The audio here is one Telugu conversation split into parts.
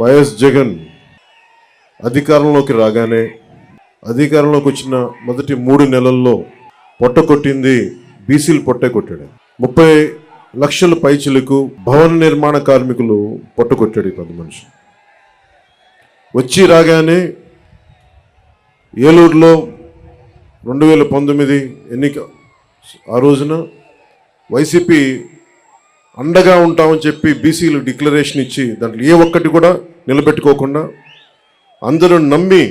వైఎస్ జగన్ అధికారంలోకి రాగానే అధికారంలోకి వచ్చిన మొదటి మూడు నెలల్లో పొట్ట కొట్టింది బీసీలు పొట్టే కొట్టాడు. ముప్పై లక్షల పైచిలకు భవన నిర్మాణ కార్మికులు పొట్ట కొట్టాడు పెద్ద మనిషి. వచ్చి రాగానే ఏలూరులో రెండు వేల పంతొమ్మిది ఎన్నిక ఆ రోజున వైసీపీ అండగా ఉంటామని చెప్పి బీసీలు డిక్లరేషన్ ఇచ్చి దాంట్లో ఏ ఒక్కటి కూడా నిలబెట్టుకోకుండా అందరూ నమ్మి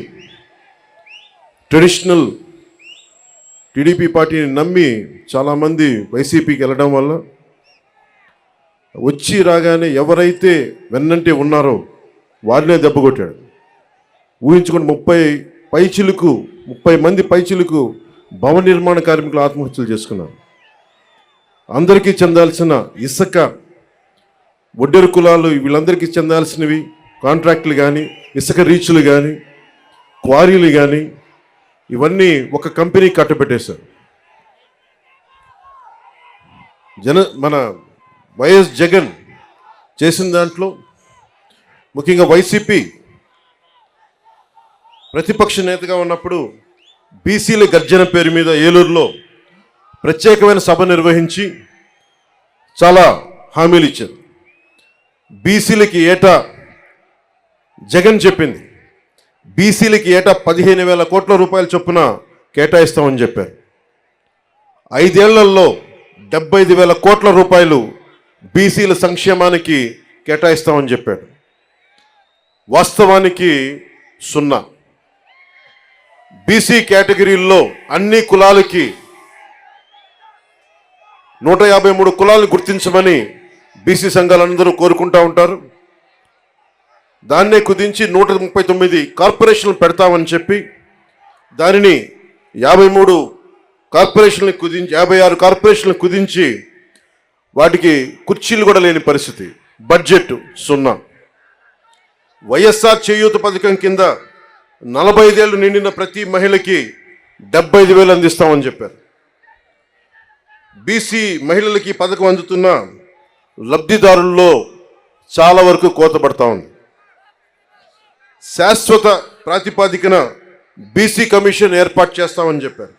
ట్రెడిషనల్ టీడీపీ పార్టీని నమ్మి చాలామంది వైసీపీకి వెళ్ళడం వల్ల వచ్చి రాగానే ఎవరైతే వెన్నంటే ఉన్నారో వారినే దెబ్బ కొట్టాడు. ఊహించుకుని ముప్పై పైచిలుకు ముప్పై మంది పైచిలుకు భవన నిర్మాణ కార్మికులు ఆత్మహత్యలు చేసుకున్నారు. అందరికీ చెందాల్సిన ఇసుక ఒడ్డెరు కులాలు వీళ్ళందరికీ చెందాల్సినవి కాంట్రాక్టులు కానీ ఇసుక రీచ్లు కానీ క్వారీలు కానీ ఇవన్నీ ఒక కంపెనీ కట్టబెట్టేశారు. జన మన వైఎస్ జగన్ చేసిన దాంట్లో ముఖ్యంగా వైసీపీ ప్రతిపక్ష నేతగా ఉన్నప్పుడు బీసీల గర్జన పేరు మీద ఏలూరులో ప్రత్యేకమైన సభ నిర్వహించి చాలా హామీలు ఇచ్చారు. బీసీలకి ఏటా జగన్ చెప్పింది. బీసీలకి ఏటా పదిహేను వేల కోట్ల రూపాయల చొప్పున కేటాయిస్తామని చెప్పారు. ఐదేళ్ళలో డెబ్బై ఐదు వేల కోట్ల రూపాయలు బీసీల సంక్షేమానికి కేటాయిస్తామని చెప్పాడు వాస్తవానికి సున్నా. బీసీ కేటగిరీల్లో అన్ని కులాలకి నూట యాభై మూడు కులాలను గుర్తించమని బీసీ సంఘాలందరూ కోరుకుంటా ఉంటారు. దాన్నే కుదించి నూట ముప్పై తొమ్మిది కార్పొరేషన్లు పెడతామని చెప్పి దానిని యాభై మూడు కార్పొరేషన్లు కుదించి యాభై ఆరు కార్పొరేషన్లు కుదించి వాటికి కుర్చీలు కూడా లేని పరిస్థితి. బడ్జెట్ సున్నా. వైఎస్ఆర్ చేయూత పథకం కింద నలభై ఐదేళ్ళు నిండిన ప్రతి మహిళకి డెబ్బై ఐదు వేలు అందిస్తామని చెప్పారు. బీసీ మహిళలకి పథకం అందుతున్న లబ్ధిదారుల్లో చాలా వరకు కోతపడతా ఉంది. శాశ్వత ప్రాతిపాదికన బీసీ కమిషన్ ఏర్పాటు చేస్తామని చెప్పారు.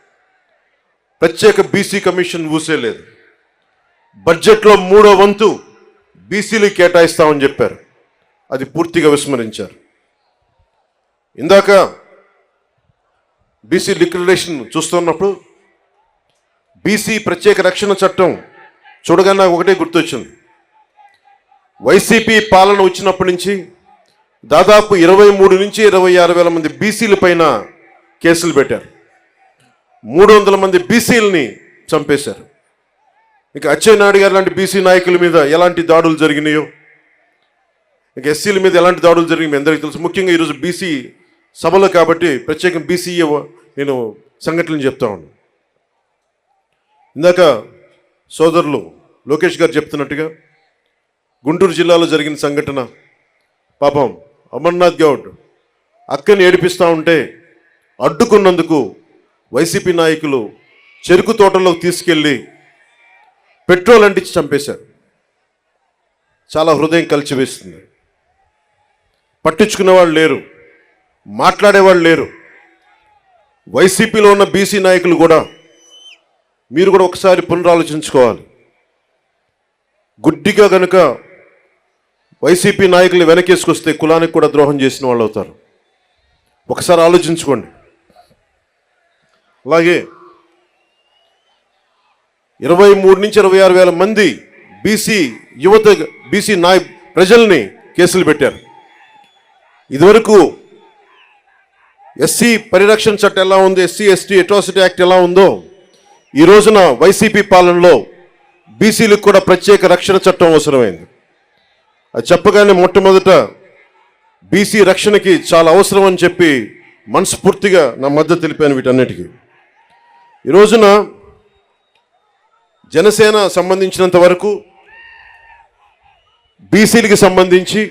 ప్రత్యేక బీసీ కమిషన్ ఊసేలేదు బడ్జెట్లో మూడో వంతు బీసీలు కేటాయిస్తామని చెప్పారు. అది పూర్తిగా విస్మరించారు. ఇందాక బీసీ లిక్విడేషన్ చూస్తున్నప్పుడు బీసీ ప్రత్యేక రక్షణ చట్టం చూడగానే నాకు ఒకటే గుర్తొచ్చింది. వైసీపీ పాలన వచ్చినప్పటి నుంచి దాదాపు ఇరవై మూడు నుంచి ఇరవై ఆరు వేల మంది బీసీల పైన కేసులు పెట్టారు. మూడు వందల మంది బీసీలని చంపేశారు. ఇక అచ్చెన్నాయుడు గారు లాంటి బీసీ నాయకుల మీద ఎలాంటి దాడులు జరిగినాయో ఇక ఎస్సీల మీద ఎలాంటి దాడులు జరిగినాయి అందరికీ తెలుసు. ముఖ్యంగా ఈరోజు బీసీ సభలో కాబట్టి ప్రత్యేకంగా బీసీ నేను సంఘటనలు చెప్తా ఉన్నాను. ఇందాక సోదరులు లోకేష్ గారు చెప్తున్నట్టుగా గుంటూరు జిల్లాలో జరిగిన సంఘటన పాపం అమర్నాథ్ గౌడ్ అక్కని ఏడిపిస్తూ ఉంటే అడ్డుకున్నందుకు వైసీపీ నాయకులు చెరుకు తోటలోకి తీసుకెళ్ళి పెట్రోల్ అంటించి చంపేశారు. చాలా హృదయం కలిచివేస్తుంది. పట్టించుకునే వాళ్ళు లేరు మాట్లాడేవాళ్ళు లేరు. వైసీపీలో ఉన్న బీసీ నాయకులు కూడా మీరు కూడా ఒకసారి పునరాలోచించుకోవాలి. గుడ్డిగా కనుక వైసీపీ నాయకులు వెనకేసుకొస్తే కులానికి కూడా ద్రోహం చేసిన వాళ్ళు అవుతారు. ఒకసారి ఆలోచించుకోండి. అలాగే ఇరవై మూడు నుంచి ఇరవై ఆరు వేల మంది బీసీ యువత బీసీ నాయ ప్రజల్ని కేసులు పెట్టారు. ఇదివరకు ఎస్సీ పరిరక్షణ చట్టం ఎలా ఉంది? ఎస్సీ ఎస్టీ అట్రాసిటీ యాక్ట్ ఎలా ఉందో ఈ రోజున వైసీపీ పాలనలో బీసీలకు కూడా ప్రత్యేక రక్షణ చట్టం అవసరమైంది. అది చెప్పగానే మొట్టమొదట బీసీ రక్షణకి చాలా అవసరం అని చెప్పి మనస్ఫూర్తిగా నా మద్దతు తెలిపాను వీటన్నిటికీ. ఈ రోజున జనసేన సంబంధించినంత వరకు బీసీలకి సంబంధించి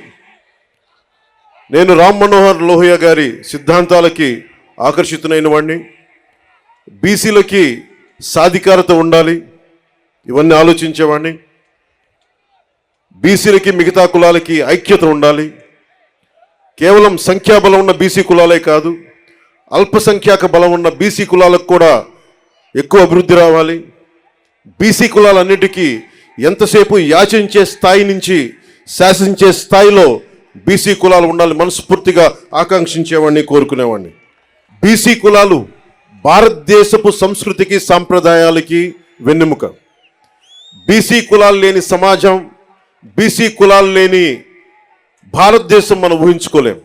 నేను రామ్ మనోహర్ లోహియా గారి సిద్ధాంతాలకి ఆకర్షితునైన వాడిని బీసీలకి సాధికారత ఉండాలి. ఇవన్నీ ఆలోచించేవాడిని. బీసీలకి మిగతా కులాలకి ఐక్యత ఉండాలి. కేవలం సంఖ్యాబలం ఉన్న బీసీ కులాలే కాదు అల్పసంఖ్యాక బలం ఉన్న బీసీ కులాలకు కూడా ఎక్కువ అభివృద్ధి రావాలి. బీసీ కులాలన్నిటికీ ఎంతసేపు యాచించే స్థాయి నుంచి శాసించే స్థాయిలో బీసీ కులాలు ఉండాలి మనస్ఫూర్తిగా ఆకాంక్షించేవాడిని కోరుకునేవాడిని. బీసీ కులాలు భారతదేశపు సంస్కృతికి సాంప్రదాయాలకి వెన్నెముక. బీసీ కులాలు లేని సమాజం బీసీ కులాలు లేని భారతదేశం మనం ఊహించుకోలేం.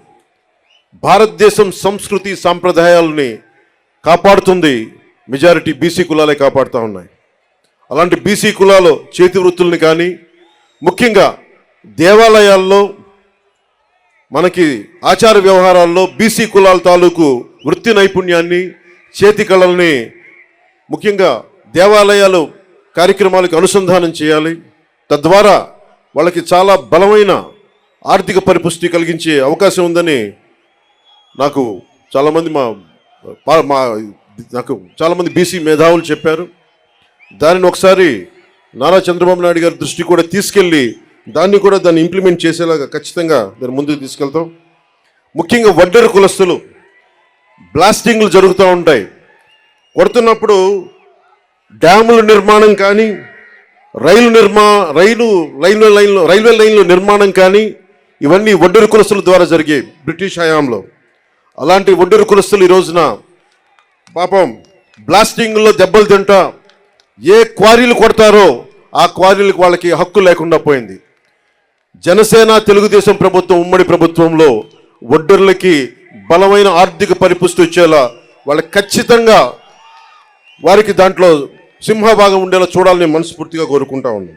భారతదేశం సంస్కృతి సాంప్రదాయాలని కాపాడుతుంది మెజారిటీ బీసీ కులాలే కాపాడుతూ ఉన్నాయి. అలాంటి బీసీ కులాలు చేతి వృత్తుల్ని కానీ ముఖ్యంగా దేవాలయాల్లో మనకి ఆచార వ్యవహారాల్లో బీసీ కులాల తాలూకు వృత్తి నైపుణ్యాన్ని చేతి కళల్ని ముఖ్యంగా దేవాలయాలు కార్యక్రమాలకు అనుసంధానం చేయాలి. తద్వారా వాళ్ళకి చాలా బలమైన ఆర్థిక పరిపుష్టి కలిగించే అవకాశం ఉందని నాకు చాలామంది మా మా నాకు చాలామంది బీసీ మేధావులు చెప్పారు. దానిని ఒకసారి నారా చంద్రబాబు నాయుడు గారి దృష్టి కూడా తీసుకెళ్ళి దాన్ని కూడా దాన్ని ఇంప్లిమెంట్ చేసేలాగా ఖచ్చితంగా దాన్ని ముందుకు తీసుకెళ్తాం. ముఖ్యంగా వడ్డెర కులస్తులు బ్లాస్టింగ్లు జరుగుతూ ఉంటాయి. కొడుతున్నప్పుడు డ్యాముల నిర్మాణం కానీ రైలు నిర్మా రైలు రైల్వే లైన్లు రైల్వే లైన్ల నిర్మాణం కానీ ఇవన్నీ ఒడ్డరు కులస్తుల ద్వారా జరిగాయి బ్రిటిష్ హయాంలో. అలాంటి ఒడ్డరు కులస్తులు ఈ రోజున పాపం బ్లాస్టింగ్లో దెబ్బలు తింటా ఏ క్వారీలు కొడతారో ఆ క్వారీలకు వాళ్ళకి హక్కు లేకుండా పోయింది. జనసేన తెలుగుదేశం ప్రభుత్వం ఉమ్మడి ప్రభుత్వంలో ఒడ్డర్లకి బలమైన ఆర్థిక పరిపుష్టి వచ్చేలా వాళ్ళకి ఖచ్చితంగా వారికి దాంట్లో సింహభాగం ఉండేలా చూడాలని మనస్ఫూర్తిగా కోరుకుంటా ఉన్నాం